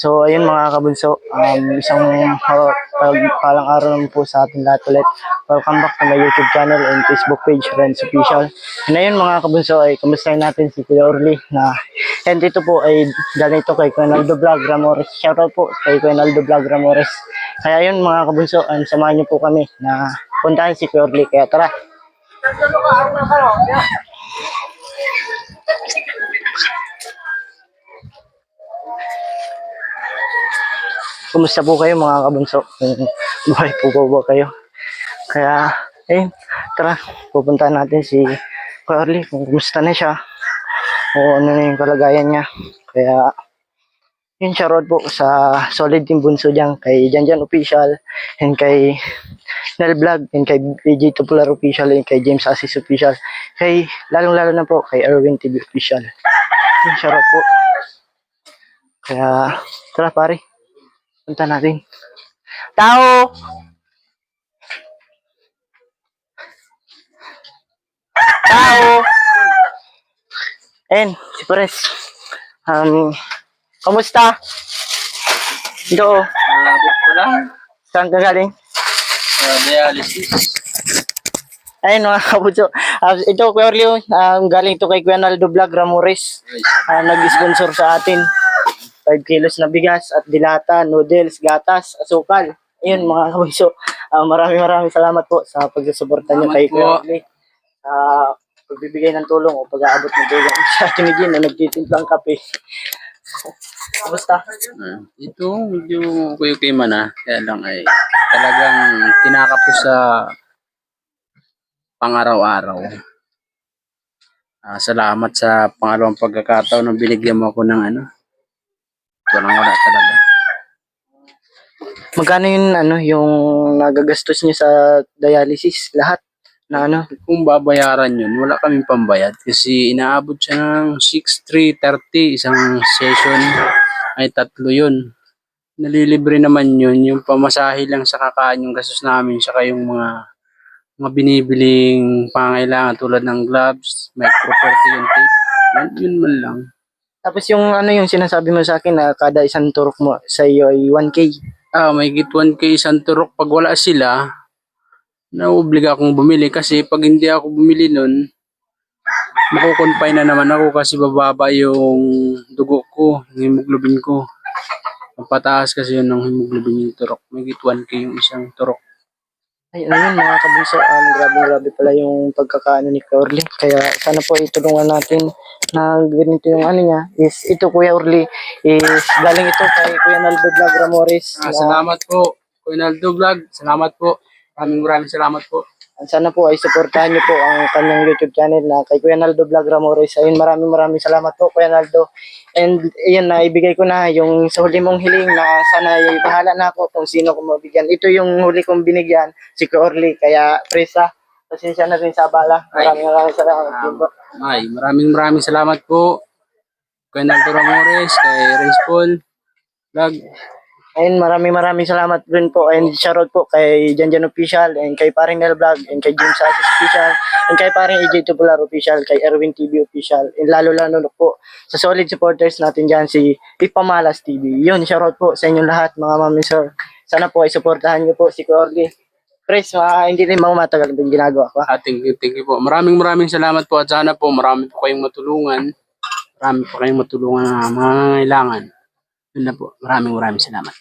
So, ayun mga kabunso, um, isang uh, palang araw naman po sa ating lahat ulit. Welcome back to my YouTube channel and Facebook page, Renz Official. And ayun mga kabunso, ay kamustahin natin si Kuya Orly na and ito po ay ganito kay Kuenaldo Vlog Ramores. Shoutout po kay Kuenaldo Vlog Ramores. Kaya yun mga kabunso, um, samahan niyo po kami na puntahan si Kuya Orly. Kaya tara, Kumusta po kayo mga kabunso? Buhay po po ba kayo? Kaya, eh, tara, pupuntahan natin si Kuya Orly kung kumusta na siya o ano na yung kalagayan niya. Kaya, yun siya road po sa solid team bunso dyan kay Janjan Official and kay Nel Vlog and kay PJ Tupular Official and kay James Assis Official kay lalong lalo na po kay Erwin TV Official yun siya road po kaya tara pare punta natin tao tao and si Pres um kamusta ito Nabot ko lang. saan ka galing Uh, dialysis. Ayun mga kabuso. Uh, ito, Kuya Orleo, um, galing to kay Kuya Naldo Vlog Ramores. Uh, nag-sponsor sa atin. 5 kilos na bigas at dilata, noodles, gatas, asukal. Ayun mga kabuso. Uh, maraming maraming salamat po sa pagsusuporta niyo kay Kuya po. Orleo. Sa pagbibigay ng tulong o pag-aabot ng tulong sa atin ni Gin na nagtitimplang kape. Kamusta? uh, ito medyo kuyo-kuyo man ah. Kaya lang ay talagang kinakapos sa pangaraw-araw. Ah, salamat sa pangalawang pagkakataon na binigyan mo ako ng ano. Walang wala talaga. Magkano yung ano yung nagagastos niyo sa dialysis lahat na ano Kung babayaran yun, wala kaming pambayad kasi inaabot siya ng 6,330 isang session ay tatlo yun. Nalilibre naman yun, yung pamasahe lang sa kakaan yung gastos namin saka yung mga mga binibiling pangailangan tulad ng gloves, microperty yung tape. Yun, yun man lang. Tapos yung ano yung sinasabi mo sa akin na kada isang turok mo sa iyo ay 1k. Ah, may git 1k isang turok pag wala sila, nauobliga akong bumili kasi pag hindi ako bumili nun, makukonfine na naman ako kasi bababa yung dugo ko, yung hemoglobin ko. Pataas kasi yun ng hemoglobin yung turok. May git 1k yung isang turok. Ay, ano yun mga kabunso, um, grabe grabe pala yung pagkakaano ni Kuya Orly. Kaya sana po itulungan natin na ganito yung ano niya. Is ito Kuya Orly, is galing ito kay Kuya Naldo Vlog Ramores. Ah, salamat po, Kuinaldo Vlog. Salamat po. Maraming maraming salamat po. Sana po ay suportahan niyo po ang kanyang YouTube channel na kay Kuya Naldo Vlog Ramores. Ayun, maraming maraming salamat po Kuya Naldo. And ayun, naibigay ko na yung sa huli mong hiling na sana ay bahala na ako kung sino ko mabigyan. Ito yung huli kong binigyan, si Kuya Orly. Kaya, Presa, pasensya na rin sa abala. Maraming maraming salamat po. Ay, maraming maraming salamat po. Kay Naldo Ramores, kay Renz Paul Vlog. Ayun, maraming maraming salamat rin po. And shoutout po kay Janjan Official, and kay Paring Nel Vlog, and kay James Asis Official, and kay Paring AJ Tubular Official, kay Erwin TV Official, and lalo-lalo na po sa solid supporters natin dyan, si Ipamalas TV. Yun, shoutout po sa inyong lahat, mga mami sir. Sana po ay supportahan niyo po si Cordy. Chris, mga hindi rin mga matagal din ginagawa ko. Ah, thank you, thank you po. Maraming maraming salamat po at sana po marami po kayong matulungan. Marami po kayong matulungan na mga kailangan. Yun na po. Maraming maraming salamat.